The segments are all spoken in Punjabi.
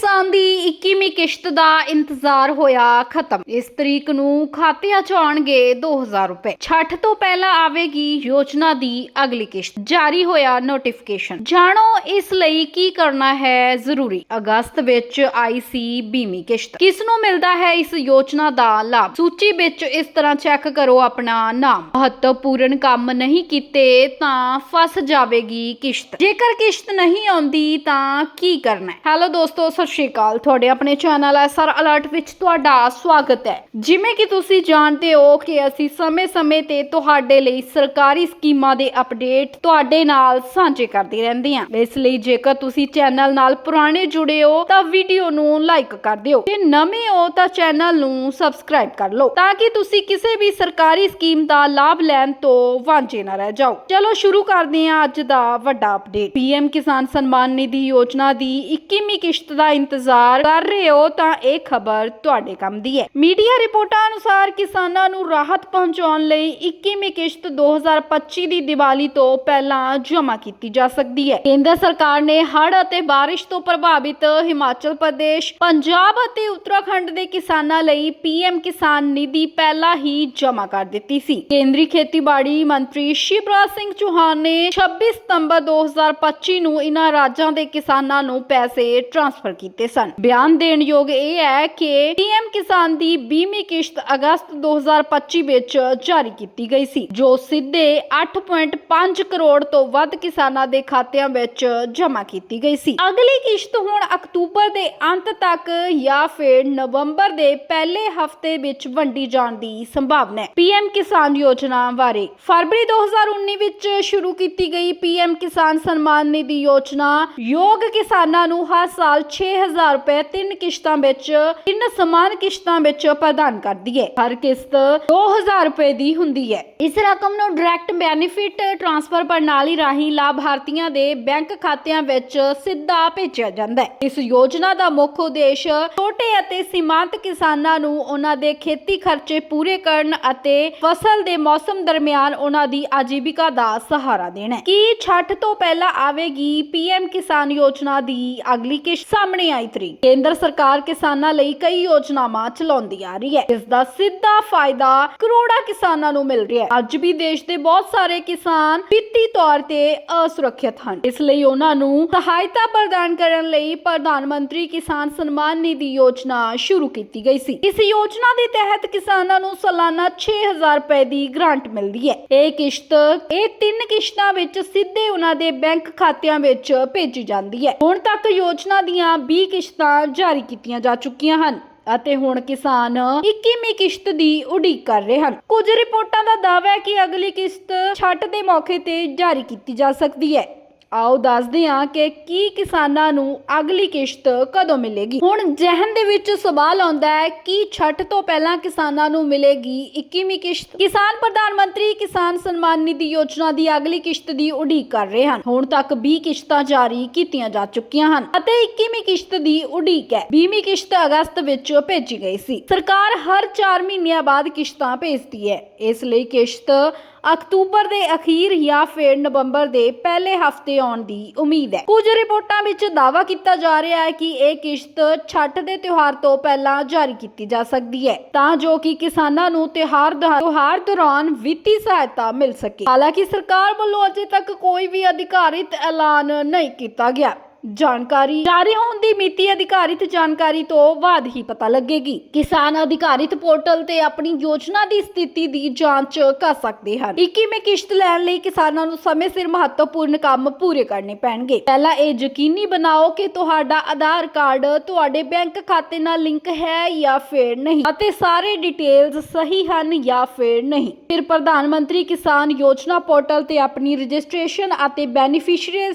ਕਿਸਾਨ ਦੀ 21ਵੀਂ ਕਿਸ਼ਤ ਦਾ ਇੰਤਜ਼ਾਰ ਹੋਇਆ ਖਤਮ। ਇਸ ਤਰੀਕ ਨੂੰ ਖਾਤਿਆਂ 'ਚ ਆਉਣਗੇ 2000 ਰੁਪਏ। ਛੱਠ ਤੋਂ ਪਹਿਲਾਂ ਆਵੇਗੀ ਯੋਜਨਾ ਦੀ ਅਗਲੀ ਕਿਸ਼ਤ। ਜਾਰੀ ਹੋਇਆ ਨੋਟੀਫਿਕੇਸ਼ਨ ਜਾਣੋ ਇਸ ਲਈ ਕੀ ਕਰਨਾ ਹੈ ਜ਼ਰੂਰੀ। ਅਗਸਤ ਵਿੱਚ ਆਈ ਸੀ ਬੀਮੀ ਕਿਸ਼ਤ। ਕਿਸ ਨੂੰ ਮਿਲਦਾ ਹੈ ਇਸ ਯੋਜਨਾ ਦਾ ਲਾਭ? ਸੂਚੀ ਵਿੱਚ ਇਸ ਤਰ੍ਹਾਂ ਚੈੱਕ ਕਰੋ ਆਪਣਾ ਨਾਮ। ਮਹੱਤਵਪੂਰਨ ਕੰਮ ਨਹੀਂ ਕੀਤੇ ਤਾਂ ਫਸ ਜਾਵੇਗੀ ਕਿਸ਼ਤ। ਜੇਕਰ ਕਿਸ਼ਤ ਨਹੀਂ ਆਉਂਦੀ ਤਾਂ ਕੀ ਕਰਨਾ ਹੈ? ਹੈਲੋ ਦੋਸਤੋ ਸ਼੍ਰੀ ਅਕਾਲ। ਤੁਹਾਡੇ ਆਪਣੇ ਚੈਨਲ ਐਸਆਰ ਅਲਰਟ ਵਿੱਚ ਤੁਹਾਡਾ ਸਵਾਗਤ ਹੈ। ਜਿਵੇਂ ਕਿ ਤੁਸੀਂ ਜਾਣਦੇ ਹੋ ਕਿ ਅਸੀਂ ਸਮੇਂ-ਸਮੇਂ ਤੇ ਤੁਹਾਡੇ ਲਈ ਸਰਕਾਰੀ ਸਕੀਮਾਂ ਦੇ ਅਪਡੇਟ ਤੁਹਾਡੇ ਨਾਲ ਸਾਂਝੇ ਕਰਦੇ ਰਹਿੰਦੇ ਹਾਂ। ਇਸ ਲਈ ਜੇਕਰ ਤੁਸੀਂ ਚੈਨਲ ਨਾਲ ਪੁਰਾਣੇ ਜੁੜੇ ਹੋ, ਤਾਂ ਵੀਡੀਓ ਨੂੰ ਲਾਈਕ ਕਰ ਦਿਓ। ਜੇ ਨਵੇਂ ਹੋ, ਤਾਂ ਚੈਨਲ ਨੂੰ ਸਬਸਕ੍ਰਾਈਬ ਕਰ ਲਓ, ਤਾਂ ਕਿ ਤੁਸੀਂ ਕਿਸੇ ਵੀ ਸਰਕਾਰੀ ਸਕੀਮ ਦਾ ਲਾਭ ਲੈਣ ਤੋਂ ਵਾਂਝੇ ਨਾ ਰਹਿ ਜਾਓ। ਚਲੋ ਸ਼ੁਰੂ ਕਰਦੇ ਹਾਂ ਅੱਜ ਦਾ ਵੱਡਾ ਅਪਡੇਟ। ਪੀਐਮ ਕਿਸਾਨ ਸਨਮਾਨ ਨਿਧੀ ਯੋਜਨਾ ਦੀ 21ਵੀਂ ਕਿਸ਼ਤ ਦਾ ਇੰਤਜ਼ਾਰ ਕਰ ਰਹੇ ਹੋ ਤਾਂ ਇਹ ਖਬਰ ਤੁਹਾਡੇ ਕੰਮ ਦੀ ਹੈ। ਮੀਡੀਆ ਰਿਪੋਰਟਾਂ ਅਨੁਸਾਰ ਕਿਸਾਨਾਂ ਨੂੰ ਰਾਹਤ ਪਹੁੰਚਾਉਣ ਲਈ 21ਵੀਂ ਕਿਸ਼ਤ 2025 ਦੀ ਦੀਵਾਲੀ ਤੋਂ ਪਹਿਲਾਂ ਜਮ੍ਹਾਂ ਕੀਤੀ ਜਾ ਸਕਦੀ ਹੈ। ਕੇਂਦਰ ਸਰਕਾਰ ਨੇ ਹੜ੍ਹ ਅਤੇ ਬਾਰਿਸ਼ ਤੋਂ ਪ੍ਰਭਾਵਿਤ ਹਿਮਾਚਲ ਪ੍ਰਦੇਸ਼, ਪੰਜਾਬ ਅਤੇ ਉੱਤਰਾਖੰਡ ਦੇ ਕਿਸਾਨਾਂ ਲਈ ਪੀਐਮ ਕਿਸਾਨ ਨਿਧੀ ਪਹਿਲਾਂ ਹੀ ਜਮ੍ਹਾਂ ਕਰ ਦਿੱਤੀ ਸੀ। ਕੇਂਦਰੀ ਖੇਤੀਬਾੜੀ ਮੰਤਰੀ ਸ਼ਿਵਰਾਜ ਸਿੰਘ ਚੌਹਾਨ ਨੇ 26 ਸਤੰਬਰ 2025 ਨੂੰ ਇਨ੍ਹਾਂ ਰਾਜਾਂ ਦੇ ਕਿਸਾਨਾਂ ਨੂੰ ਪੈਸੇ ਟ੍ਰਾਂਸਫਰ ਕੀਤੇ। ਸਨ। ਬਿਆਨ ਦੇਣ ਯੋਗ ਇਹ ਹੈ ਕਿ ਪੀਐਮ ਕਿਸਾਨ ਦੀ 20ਵੀਂ ਕਿਸ਼ਤ ਅਗਸਤ 2025 ਵਿੱਚ ਜਾਰੀ ਕੀਤੀ ਗਈ ਸੀ, ਜੋ ਸਿੱਧੇ 8.5 ਕਰੋੜ ਤੋਂ ਵੱਧ ਕਿਸਾਨਾਂ ਦੇ ਖਾਤਿਆਂ ਵਿੱਚ ਜਮ੍ਹਾਂ ਕੀਤੀ ਗਈ ਸੀ। ਅਗਲੀ ਕਿਸ਼ਤ ਹੁਣ ਅਕਤੂਬਰ ਦੇ ਅੰਤ ਤੱਕ ਜਾਂ ਫਿਰ ਨਵੰਬਰ ਦੇ ਪਹਿਲੇ ਹਫ਼ਤੇ ਵਿੱਚ ਵੰਡੀ ਜਾਣ ਦੀ ਸੰਭਾਵਨਾ ਹੈ। ਪੀਐਮ ਕਿਸਾਨ ਯੋਜਨਾ ਬਾਰੇ ਫਰਵਰੀ 2019 ਵਿੱਚ ਸ਼ੁਰੂ ਕੀਤੀ ਗਈ ਪੀਐਮ ਕਿਸਾਨ ਸਨਮਾਨ ਨਿਧੀ ਯੋਜਨਾ ਯੋਗ ਕਿਸਾਨਾਂ ਨੂੰ ਹਰ ਸਾਲ 6000 ਰੁਪਏ ਤਿੰਨ ਕਿਸ਼ਤਾਂ ਵਿੱਚ, ਤਿੰਨ ਸਮਾਨ ਕਿਸ਼ਤਾਂ ਵਿੱਚ ਪ੍ਰਦਾਨ ਕਰਦੀ ਹੈ। ਹਰ ਕਿਸ਼ਤ 2000 ਰੁਪਏ ਦੀ ਹੁੰਦੀ ਹੈ। ਇਸ ਰਕਮ ਨੂੰ ਡਾਇਰੈਕਟ ਬੈਨੀਫਿਟ ਟ੍ਰਾਂਸਫਰ ਪ੍ਰਣਾਲੀ ਰਾਹੀਂ ਲਾਭਾਰਥੀਆਂ ਦੇ ਬੈਂਕ ਖਾਤਿਆਂ ਵਿੱਚ ਸਿੱਧਾ ਭੇਜਿਆ ਜਾਂਦਾ ਹੈ। ਇਸ ਯੋਜਨਾ ਦਾ ਮੁੱਖ ਉਦੇਸ਼ ਛੋਟੇ ਅਤੇ ਸੀਮਾਂਤ ਕਿਸਾਨਾਂ ਨੂੰ ਉਹਨਾਂ ਦੇ ਖੇਤੀ ਖਰਚੇ ਪੂਰੇ ਕਰਨ ਅਤੇ ਫਸਲ ਦੇ ਮੌਸਮ ਦਰਮਿਆਨ ਉਹਨਾਂ ਦੀ ਆਜੀਵਿਕਾ ਦਾ ਸਹਾਰਾ ਦੇਣਾ ਹੈ। ਕੀ ਛੱਠ ਤੋਂ ਪਹਿਲਾਂ ਆਵੇਗੀ ਪੀਐਮ ਕਿਸਾਨ ਯੋਜਨਾ ਦੀ ਅਗਲੀ ਕਿਸ਼ਤ? ਸਾਹਮਣੇ ਆਈ ਤਰੀਕ। ਕੇਂਦਰ ਸਰਕਾਰ ਕਿਸਾਨਾਂ ਲਈ ਕਈ ਯੋਜਨਾਵਾਂ ਚਲਾਉਂਦੀ ਆ ਰਹੀ ਹੈ। ਇਸ ਦਾ ਸਿੱਧਾ ਫਾਇਦਾ ਕਰੋੜਾਂ ਕਿਸਾਨਾਂ ਨੂੰ ਮਿਲ ਰਿਹਾ ਹੈ। ਅੱਜ ਵੀ ਦੇਸ਼ ਦੇ ਬਹੁਤ ਸਾਰੇ ਕਿਸਾਨ ਵਿੱਤੀ ਤੌਰ ਤੇ ਅਸੁਰੱਖਿਅਤ ਹਨ। ਇਸ ਲਈ ਉਹਨਾਂ ਨੂੰ ਸਹਾਇਤਾ ਪ੍ਰਦਾਨ ਕਰਨ ਲਈ ਪ੍ਰਧਾਨ ਮੰਤਰੀ ਕਿਸਾਨ ਸਨਮਾਨ ਨਿਧੀ ਯੋਜਨਾ ਸ਼ੁਰੂ ਕੀਤੀ ਗਈ ਸੀ। ਇਸ ਯੋਜਨਾ ਦੇ ਤਹਿਤ ਕਿਸਾਨਾਂ ਨੂੰ ਸਾਲਾਨਾ 6000 ਰੁਪਏ ਦੀ ਗ੍ਰਾਂਟ ਮਿਲਦੀ ਹੈ। ਇਹ ਕਿਸ਼ਤ, ਇਹ ਤਿੰਨ ਕਿਸ਼ਤਾਂ ਵਿੱਚ ਸਿੱਧੇ ਉਹਨਾਂ ਦੇ ਬੈਂਕ ਖਾਤਿਆਂ ਵਿੱਚ ਭੇਜੀ ਜਾਂਦੀ ਹੈ। ਹੁਣ ਤੱਕ ਯੋਜਨਾ ਦੀਆਂ 20 ਕਿਸ਼ਤਾਂ ਜਾਰੀ ਕੀਤੀਆਂ ਜਾ ਚੁੱਕੀਆਂ ਹਨ ਅਤੇ ਹੁਣ ਕਿਸਾਨ 21ਵੀਂ ਕਿਸ਼ਤ ਦੀ ਉਡੀਕ ਕਰ ਰਹੇ ਹਨ। ਕੁਝ ਰਿਪੋਰਟਾਂ ਦਾ ਦਾਅਵਾ ਹੈ ਕਿ ਅਗਲੀ ਕਿਸ਼ਤ ਛੱਟ ਦੇ ਮੌਕੇ ਤੇ ਜਾਰੀ ਕੀਤੀ ਜਾ ਸਕਦੀ ਹੈ। ਆਓ ਦੱਸਦੇ ਹਾਂ ਕਿ ਕੀ ਕਿਸਾਨਾਂ ਨੂੰ ਅਗਲੀ ਕਿਸ਼ਤ ਕਦੋਂ ਮਿਲੇਗੀ? ਹੁਣ ਜਹਨ ਦੇ ਵਿੱਚ ਸਵਾਲ ਆਉਂਦਾ ਹੈ, ਕਿ ਛੱਟ ਤੋਂ ਪਹਿਲਾਂ ਕਿਸਾਨਾਂ ਨੂੰ ਮਿਲੇਗੀ 21ਵੀਂ ਕਿਸ਼ਤ? ਕਿਸਾਨ ਪ੍ਰਧਾਨ ਮੰਤਰੀ ਕਿਸਾਨ ਸਨਮਾਨ ਨਿਧੀ ਯੋਜਨਾ ਦੀ ਅਗਲੀ ਕਿਸ਼ਤ ਦੀ ਉਡੀਕ ਕਰ ਰਹੇ ਹਨ। ਹੁਣ ਤੱਕ 20 ਕਿਸ਼ਤਾਂ ਜਾਰੀ ਕੀਤੀਆਂ ਜਾ ਚੁੱਕੀਆਂ ਹਨ ਅਤੇ 21ਵੀਂ ਕਿਸ਼ਤ ਦੀ ਉਡੀਕ ਹੈ। 20ਵੀਂ ਕਿਸ਼ਤ ਅਗਸਤ ਵਿੱਚ ਭੇਜੀ ਗਈ ਸੀ। ਸਰਕਾਰ ਹਰ 4 ਮਹੀਨਿਆਂ ਬਾਅਦ ਕਿਸ਼ਤਾਂ ਭੇਜਦੀ ਹੈ। ਇਸ ਲਈ ਕਿਸ਼ਤ ਅਕਤੂਬਰ ਦੇ ਅਖੀਰ ਜਾਂ ਫਿਰ ਨਵੰਬਰ ਦੇ ਪਹਿਲੇ ਹਫ਼ਤੇ ਆਉਣ ਦੀ ਉਮੀਦ ਹੈ। ਕੁਝ ਰਿਪੋਰਟਾਂ ਵਿੱਚ ਦਾਅਵਾ ਕੀਤਾ ਜਾ ਰਿਹਾ ਹੈ ਕਿ ਇਹ ਕਿਸ਼ਤ ਛੱਟ ਦੇ ਤਿਉਹਾਰ ਤੋਂ ਪਹਿਲਾਂ ਜਾਰੀ ਕੀਤੀ ਜਾ ਸਕਦੀ ਹੈ, ਤਾਂ ਜੋ ਕਿ ਕਿਸਾਨਾਂ ਨੂੰ ਤਿਉਹਾਰ ਤਿਉਹਾਰ ਦੌਰਾਨ ਵਿੱਤੀ ਸਹਾਇਤਾ ਮਿਲ ਸਕੇ। ਹਾਲਾਂਕਿ ਸਰਕਾਰ ਵੱਲੋਂ ਅਜੇ ਤੱਕ ਕੋਈ ਵੀ ਅਧਿਕਾਰਿਤ ਐਲਾਨ ਨਹੀਂ ਕੀਤਾ ਗਿਆ। ਜਾਣਕਾਰੀ ਜਾਰੀ ਹੋਣ ਦੀ ਮਿਤੀ ਅਧਿਕਾਰਿਤ ਜਾਣਕਾਰੀ ਤੋਂ ਬਾਅਦ ਹੀ ਪਤਾ ਲੱਗੇਗੀ। ਕਿਸਾਨ ਅਧਿਕਾਰਿਤ ਪੋਰਟਲ ਤੇ ਆਪਣੀ ਯੋਜਨਾ ਦੀ ਸਥਿਤੀ ਦੀ ਜਾਂਚ ਕਰ ਸਕਦੇ ਹਨ। 21ਵੀਂ ਕਿਸ਼ਤ ਲੈਣ ਲਈ ਕਿਸਾਨਾਂ ਨੂੰ ਸਮੇਂ ਸਿਰ ਮਹੱਤਵਪੂਰਨ ਕੰਮ ਪੂਰੇ ਕਰਨੇ ਪੈਣਗੇ। ਪਹਿਲਾਂ ਇਹ ਯਕੀਨੀ ਬਣਾਓ ਕਿ ਤੁਹਾਡਾ ਆਧਾਰ ਕਾਰਡ ਤੁਹਾਡੇ ਬੈਂਕ ਖਾਤੇ ਨਾਲ ਲਿੰਕ ਹੈ ਜਾਂ ਫਿਰ ਨਹੀਂ ਅਤੇ ਸਾਰੇ ਡਿਟੇਲਸ ਸਹੀ ਹਨ ਜਾਂ ਫਿਰ ਨਹੀਂ। ਫਿਰ ਪ੍ਰਧਾਨ ਮੰਤਰੀ ਕਿਸਾਨ ਯੋਜਨਾ ਪੋਰਟਲ ਤੇ ਆਪਣੀ ਰਜਿਸਟ੍ਰੇਸ਼ਨ ਅਤੇ ਬੈਨੀਫੀਸ਼ੀਅਰੀ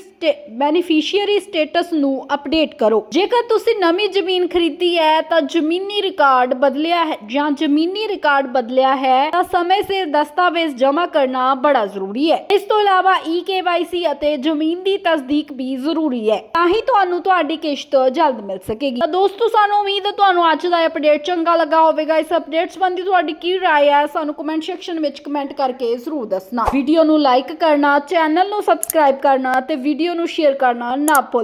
ਬੈਨੀਫੀਸ਼ੀਅਰੀ ਸਟੇਟਸ ਨੂੰ ਅਪਡੇਟ ਕਰੋ। ਜੇਕਰ ਤੁਸੀਂ ਨਵੀਂ ਜ਼ਮੀਨ ਖਰੀਦੀ ਹੈ, ਤਾਂ ਜ਼ਮੀਨੀ ਰਿਕਾਰਡ ਬਦਲਿਆ ਹੈ ਜਾਂ ਜ਼ਮੀਨੀ ਰਿਕਾਰਡ ਬਦਲਿਆ ਹੈ, ਤਾਂ ਸਮੇਂ ਸਿਰ ਦਸਤਾਵੇਜ਼ ਜਮ੍ਹਾਂ ਕਰਨਾ ਬੜਾ ਜ਼ਰੂਰੀ ਹੈ। ਇਸ ਤੋਂ ਇਲਾਵਾ EKYC ਅਤੇ ਜ਼ਮੀਨ ਦੀ ਤਸਦੀਕ ਵੀ ਜ਼ਰੂਰੀ ਹੈ। ਤਾਂ ਹੀ ਤੁਹਾਨੂੰ ਤੁਹਾਡੀ ਕਿਸ਼ਤ ਜਲਦ ਮਿਲ ਸਕੇਗੀ। ਤਾਂ ਦੋਸਤੋ, ਸਾਨੂੰ ਉਮੀਦ ਹੈ ਤੁਹਾਨੂੰ ਅੱਜ ਦਾ ਅਪਡੇਟ ਚੰਗਾ ਲੱਗਾ ਹੋਵੇਗਾ। ਇਸ ਅਪਡੇਟ ਸੰਬੰਧੀ ਤੁਹਾਡੀ ਕੀ ਰਾਏ ਹੈ, ਸਾਨੂੰ ਕਮੈਂਟ ਸੈਕਸ਼ਨ ਵਿੱਚ ਕਮੈਂਟ ਕਰਕੇ ਜ਼ਰੂਰ ਦੱਸਣਾ। ਵੀਡੀਓ ਨੂੰ ਲਾਈਕ ਕਰਨਾ ਚੈਨਲ ਨੂੰ ਸਬਸਕ੍ਰਾਈਬ ਕਰਨਾ ਤੇ ਵੀਡੀਓ ਨੂੰ ਸ਼ੇਅਰ ਕਰਨਾ ਨਾ ਭੁੱਲ